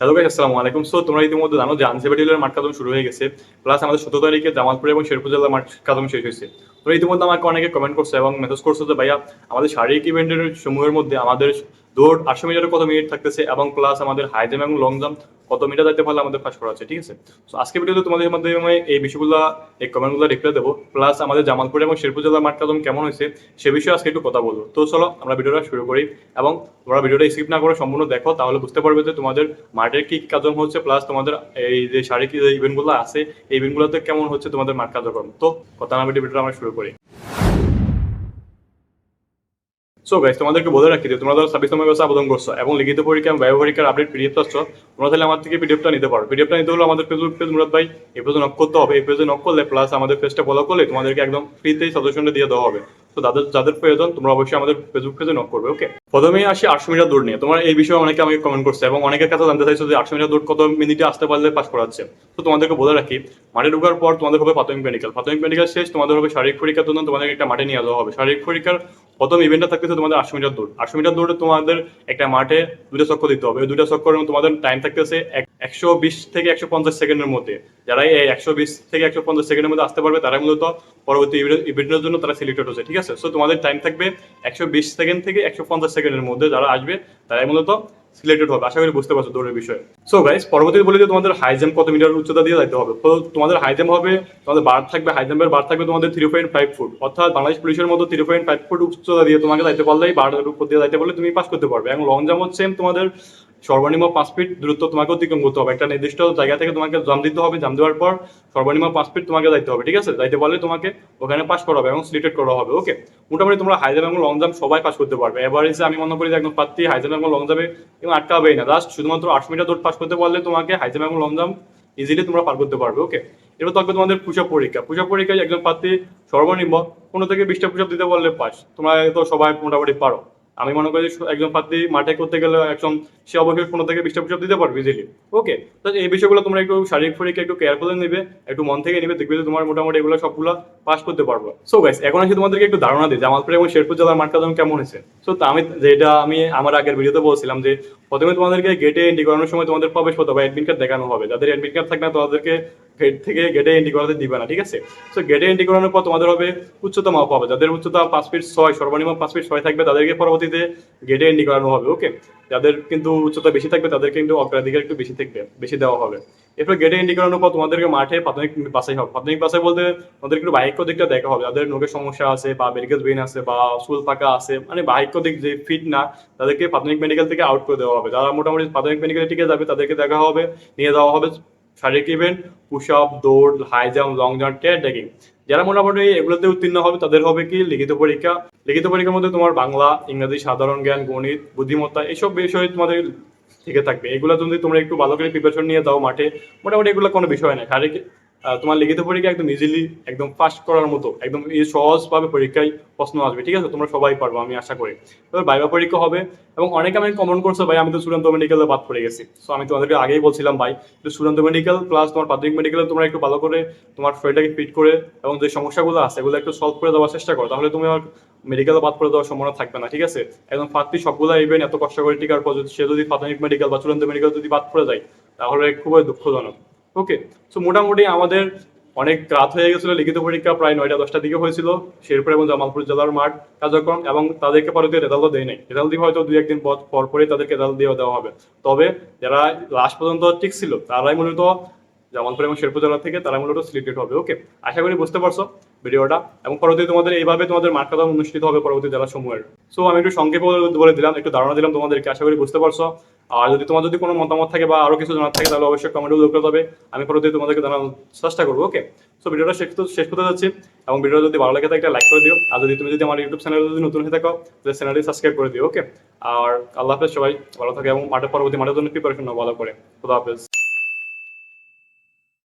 Hello guys আসসালামু আলাইকুম। So তোমরা ইতিমধ্যে জানো যে আনসেবেটিলের মাঠ কাদম শুরু হয়ে গেছে। প্লাস আমাদের সতেরো তারিখে জামালপুর এবং শেরপুর জেলার মাঠ কাদম শেষ হয়েছে। তোমরা ইতিমধ্যে আমাকে অনেকে কমেন্ট করছে এবং মেসেজ করছে যে, ভাইয়া, আমাদের শারীরিক ইভেন্টের সমূহের মধ্যে আমাদের দৌড় আটশো মিটারে কত মিনিট থাকতেছে এবং প্লাস আমাদের হাই জাম্প এবং লং জাম্প কত মিটার যাইতে পারলে আমাদের পাস করা আছে, ঠিক আছে? তো আজকে ভিডিওতে তোমাদের মাধ্যমে এই বিষয়গুলো, এই কমেন্টগুলো রিপ্লাই দেবো প্লাস আমাদের জামালপুর এবং শেরপুর জেলার মাঠ কাদম কেমন হয়েছে, সে বিষয়ে আজকে একটু কথা বলব। তো চলো, আমরা ভিডিওটা শুরু করি এবং তোমরা ভিডিওটা স্কিপ না করে সম্পূর্ণ দেখো, তাহলে বুঝতে পারবে যে তোমাদের মাঠের কি কাজম হচ্ছে প্লাস তোমাদের এই যে শারীরিক যে ইভেন্টগুলো আছে, এই ইভেন্টগুলোতে কেমন হচ্ছে তোমাদের মাঠ কার্যক্রম। তো, কথা না ভিডিওটা আমরা শুরু করি। সো গাইস তোমাদেরকে বলে রাখি যে তোমরা ধরো ছাব্বিশ নম্বর ব্যবস্থা আবেদন করছ এবং লিখিত পরীক্ষা এবং পরীক্ষার আপডেট পিডিএফ পাচ্ছ তোমরা তাহলে আমার থেকে পিডিএফটা নিতে পারো। পিডিএফটা নিতে হলে আমাদের ফেসবুক পেজ মুরাদ ভাই, এই পেজে নক করতে হবে। এই পেজে নক করলে প্লাস আমাদের পেজটা ফলো করলে তোমাদেরকে একদম ফ্রিতেই সাজেশনটা দিয়ে দেওয়া হবে। তো যাদের যাদের প্রয়োজন, তোমরা অবশ্যই আমাদের ফেসবুক পেজে নক করবে ওকে প্রথমেই আসি আটশো মিটার দৌড় নিয়ে। তোমার এই বিষয়ে অনেকে আমাকে কমেন্ট করছে এবং অনেকের কাছে জানতে চাইছো যে আটশো মিটার দৌড় কত মিনিটে আসতে পারলে পাস করাচ্ছে। তো তোমাদেরকে বলে রাখি, মাঠে ঢোকার পর তোমাদের হবে প্রাথমিক মেডিকেল প্রাথমিক মেডিকেল শেষ, তোমাদের হবে শারীরিক পরীক্ষার জন্য তোমাদের একটা মাঠে নিয়ে যাওয়া হবে। শারীরিক পরীক্ষার প্রথম ইভেন্টটা থাকতেছে তোমাদের আটশো মিটার দৌড়। আটশো মিটার দৌড়ে তোমাদের একটা মাঠে দুটো চক্কর দিতে হবে। দুটা চক্করের তোমাদের টাইম থাকতেছে একশো বিশ থেকে একশো পঞ্চাশ সেকেন্ডের মধ্যে। যারা এই একশো বিশ থেকে একশো পঞ্চাশ সেকেন্ডের মধ্যে আসতে পারবে, তারা মূলত পরবর্তী ইভেন্টের জন্য তারা সিলেক্টেড হচ্ছে, ঠিক আছে? সো তোমাদের টাইম থাকবে একশো বিশ সেকেন্ড থেকে একশো পঞ্চাশ সেকেন্ডের মধ্যে যারা আসবে, তারাই মূলত সিলেক্টেড হবে, আশা করি বুঝতে পারছ দৌড়ের বিষয়ে। সো গাইস পরবর্তীতে বলি যে তোমাদের হাই জাম্প কত মিটার উচ্চতা দিয়ে যাইতে হবে। তো তোমাদের হাই জাম্প হবে, তোমাদের বার থাকবে হাই জাম্পের বার থাকবে তোমাদের থ্রি পয়েন্ট ফাইভ ফুট অর্থাৎ বাংলাদেশ পুলিশের মতো থ্রি পয়েন্ট ফাইভ ফুট উচ্চতা দিয়ে তোমাকে যাইতে পারলে বারের উপর দিয়ে যাইতে পারলে তুমি পাস করতে পারবে। এবং লং জাম্প হচ্ছে তোমাদের সর্বনিম্ন পাঁচ ফিট দূরত্ব তোমাকে অতিক্রম করতে হবে। একটা নির্দিষ্ট জায়গা থেকে তোমাকে জাম দিতে হবে। জাম দেওয়ার পর সর্বনিম্ন পাঁচ ফিট তোমাকে যাইতে হবে, ঠিক আছে? যাইতে পারলে তোমাকে ওখানে পাস করা হবে এবং সিলেক্টেড করা হবে ওকে মোটামুটি তোমরা হাই জাম্প এবং লং জাম্প সবাই পাস করতে পারবে। এভারেজে আমি মনে করি যে একদম পাত্তি হাই জাম্প এবং লং জাম্পে এবং আটকাবেই না। জাস্ট শুধুমাত্র আটশো মিটার দৌড় পাস করতে পারলে তোমাকে হাই জাম্প এবং লং জাম্প ইজিলি তোমরা পার করতে পারবে ওকে এবার থাকবে তোমাদের পুষা পরীক্ষা। পুষা পরীক্ষায় একজন প্রার্থী সর্বনিম্ন পনেরো থেকে বিশটা পুষাপ দিতে পারলে পাস তোমরা তো সবাই মোটামুটি পারো। আমি মনে করি একজন প্রার্থী মাঠে করতে গেলে একজন সে অবশ্যই পনেরো থেকে বিশটা পুষাপ দিতে পারবে ইজিলি ওকে তো এই বিষয়গুলো তোমরা একটু শারীরিক পরীক্ষা একটু কেয়ারফুলি নেবে, একটু মন থেকে নেবে, দেখবে যে তোমার মোটামুটি এগুলো সবগুলো পাস করতে পারব। সো গাইস এখন আসি তোমাদেরকে একটু ধারণা দিই জামালপুর এবং শেরপুর জেলার মাঠ কাদম কেমন হয়েছে। সো আমি, যেটা আমি আমার আগের ভিডিওতে বলছিলাম যে প্রথমে তোমাদেরকে গেটে এন্ট্রি করানোর সময় তোমাদের প্রবেশ পত্র বা অ্যাডমিট কার্ড দেখানো হবে। যাদের অ্যাডমিট কার্ড থাকবে না তাদেরকে গেট থেকে গেটে এন্ট্রি করাতে দিবে না, ঠিক আছে? সো গেটে এন্ট্রি করানোর পর তোমাদের হবে উচ্চতা মাপ হবে। যাদের উচ্চতা পাঁচ ফিট ছয়, সর্বনিম্ন পাঁচ ফিট ছয় থাকবে, তাদেরকে পরবর্তীতে গেটে এন্ট্রি করানো হবে ওকে যাদের কিন্তু উচ্চতা বেশি থাকবে, তাদেরকে কিন্তু অগ্রাধিকার একটু বেশি থাকবে, বেশি দেওয়া হবে। এরপর গেটে এন্ট্রি করানোর পর তোমাদেরকে মাঠে প্রাথমিক বাসাই হবে। প্রাথমিক বাসাই বলতে তোমাদের একটু বাহিক্য দিকটা দেখা হবে। যাদের নোকের সমস্যা আছে বা বেরিকেজ বেইন আছে বা চুল পাকা আছে মানে বাহিক্য দিক যে ফিট না, তাদেরকে প্রাথমিক মেডিকেল থেকে আউট করে দেওয়া হবে। যারা মোটামুটি প্রাথমিক মেডিকেলে টিকে যাবে, তাদেরকে দেখা হবে, নিয়ে যাওয়া হবে শারীরিক ইভেন্ট পুশ আপ দৌড় high jump long jump tyre trekking যারা মোটামুটি এগুলোতে উত্তীর্ণ হবে, তাদের হবে কি? লিখিত পরীক্ষা। লিখিত পরীক্ষার মধ্যে তোমার বাংলা, ইংরেজি, সাধারণ জ্ঞান, গণিত, বুদ্ধিমত্তা এইসব বিষয়ে তোমাদের থেকে থাকবে। এগুলো যদি তোমরা একটু ভালো করে প্রিপারেশন নিয়ে দাও মাঠে, মোটামুটি এগুলো কোনো বিষয় না শারীরিক তোমার লিখিত পরীক্ষা একদম ইজিলি একদম পাস করার মতো, একদম সহজভাবে পরীক্ষায় প্রশ্ন আসবে, ঠিক আছে? তোমরা সবাই পারব, আমি আশা করি। এবার বাইবা পরীক্ষা হবে, এবং অনেকে আমি কমেন্ট করছ, ভাই, আমি তো চূড়ান্ত মেডিকেলে বাদ পড়ে গেছি। সো আমি তোমাদেরকে আগেই বলছিলাম, ভাই চূড়ান্ত মেডিকেল প্লাস তোমার প্রাথমিক মেডিকেলে তোমরা একটু ভালো করে তোমার শরীরটাকে ফিট করে, এবং যে সমস্যাগুলো আছে, এগুলো একটু সলভ করে দেওয়ার চেষ্টা করো। তাহলে তুমি আর মেডিকেলে বাদ পড়ে দেওয়ার সম্ভাবনা থাকবে না, ঠিক আছে? একদম প্রার্থী সবগুলো ইভেন্ট এত কষ্ট করে টিকার পর সে যদি প্রাথমিক মেডিকেল বা চূড়ান্ত মেডিকেল যদি বাদ পড়ে যায়, তাহলে খুবই দুঃখজনক। ওকে সো মোটামুটি আমাদের অনেক রাত হয়ে গেছিল, লিখিত পরীক্ষা প্রায় নয়টা, দশটার দিকে হয়েছিল। শেরপুর এবং জামালপুর জেলার মাঠ কার্যক্রম এবং তাদেরকে পরে রেজাল্টও দেয় নাই রেজাল্ট দিয়ে হয়তো দুই একদিন পর পরে তাদেরকে রেজাল্ট দিয়ে দেওয়া হবে। তবে যারা লাস্ট পর্যন্ত ঠিক ছিল, তারাই মূলত জামালপুর এবং শেরপুর জেলা থেকে তারা মূলত সিলেক্টেড হবে। ওকে আশা করি বুঝতে পারছ। ভিডিওটা এবং পরবর্তী তোমাদের এইভাবে তোমাদের মাঠ কাদম অনুষ্ঠিত হবে পরবর্তী জেলা সমূহের সো আমি একটু সংক্ষেপে বলে- দিলাম, একটু ধারণা দিলাম তোমাদেরকে, আশা করি বুঝতে পারছ। আর যদি তোমার যদি কোনো মতামত থাকে বা আরও কিছু জানার থাকে, তাহলে অবশ্যই কমেন্টে উল্লেখ করতে হবে আমি পরবর্তী তোমাদেরকে জানানোর চেষ্টা করব ওকে সো ভিডিওটা শেষ শেষ করতে যাচ্ছি এবং ভিডিও যদি ভালো লাগে থাকে একটা লাইক করে দিও। আর যদি তুমি যদি আমার ইউটিউব চ্যানেলে যদি নতুন হয়ে থাকো, তাহলে চ্যানেলটি সাবস্ক্রাইব করে দিও ওকে আর আল্লাহ হাফেজ, সবাই ভালো থাকে এবং মাঠের পরবর্তী মাঠের জন্য প্রিপারেশন ভালো করে। খুদা হাফেজ।